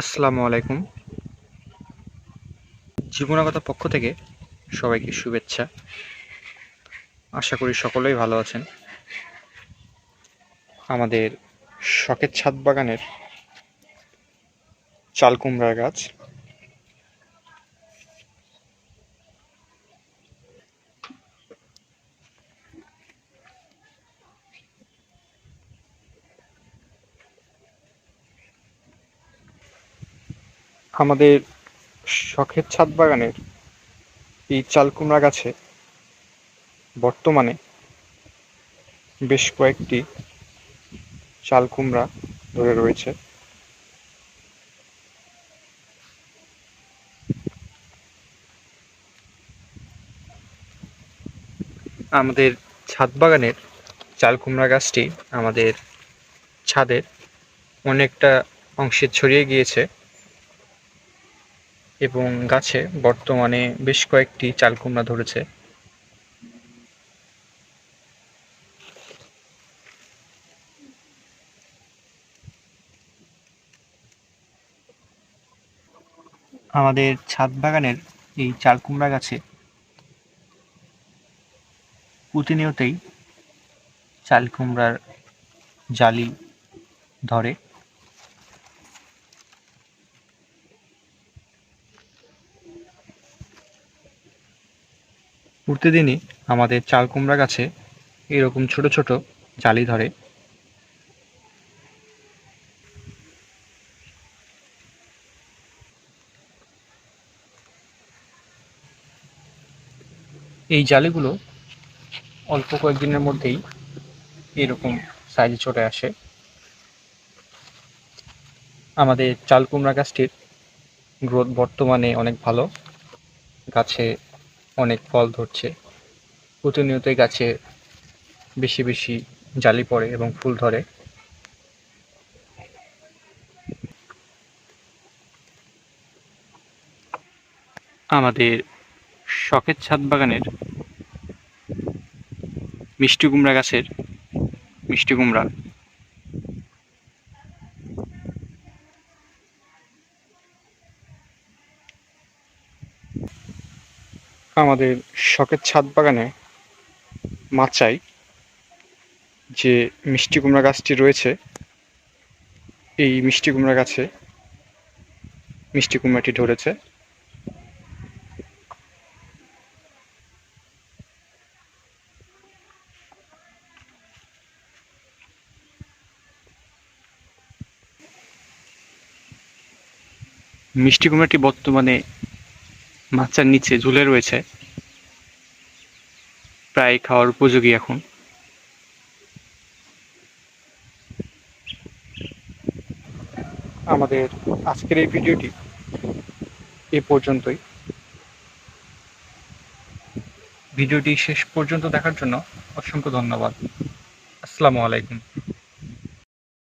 আসসালামু আলাইকুম। জীবনাগত পক্ষ থেকে সবাইকে শুভেচ্ছা। আশা করি সকলেই ভালো আছেন। আমাদের শখের ছাদ বাগানের চাল কুমড়ার গাছ আমাদের শখের ছাদ বাগানের এই চাল কুমড়া গাছে বর্তমানে বেশ কয়েকটি চাল কুমড়া ধরে রয়েছে। আমাদের ছাদ বাগানের চাল কুমড়া গাছটি আমাদের ছাদের অনেকটা অংশে ছড়িয়ে গিয়েছে। এবং গাছে বর্তমানে বেশ কয়েকটি চাল কুমড়া ধরেছে। আমাদের ছাদ বাগানের এই চাল কুমড়া গাছে প্রতিনিয়তই চাল কুমড়ার জালি ধরে। প্রতিদিনই আমাদের চাল কুমড়া গাছে এরকম ছোট ছোট জালি ধরে। এই জালিগুলো অল্প কয়েকদিনের মধ্যেই এরকম সাইজে চলে আসে। আমাদের চাল কুমড়া গাছটির গ্রোথ বর্তমানে অনেক ভালো। গাছে অনেক ফল ধরছে। প্রতিনিয়তই গাছে বেশি বেশি জালি পড়ে এবং ফুল ধরে। আমাদের শখের ছাদ বাগানের মিষ্টি কুমড়া গাছের মিষ্টি কুমড়া আমাদের শখের ছাদ বাগানে মাচাই যে মিষ্টি কুমড়া গাছটি রয়েছে, এই মিষ্টি কুমড়া গাছে মিষ্টি কুমড়াটি ধরেছে। মিষ্টি কুমড়াটি বর্তমানে মাচার নিচে ঝুলে রয়েছে। প্রায় খাওয়ার উপযোগী এখন। আমাদের আজকের এই ভিডিওটি এ পর্যন্তই। ভিডিওটি শেষ পর্যন্ত দেখার জন্য অসংখ্য ধন্যবাদ। আসসালামু আলাইকুম।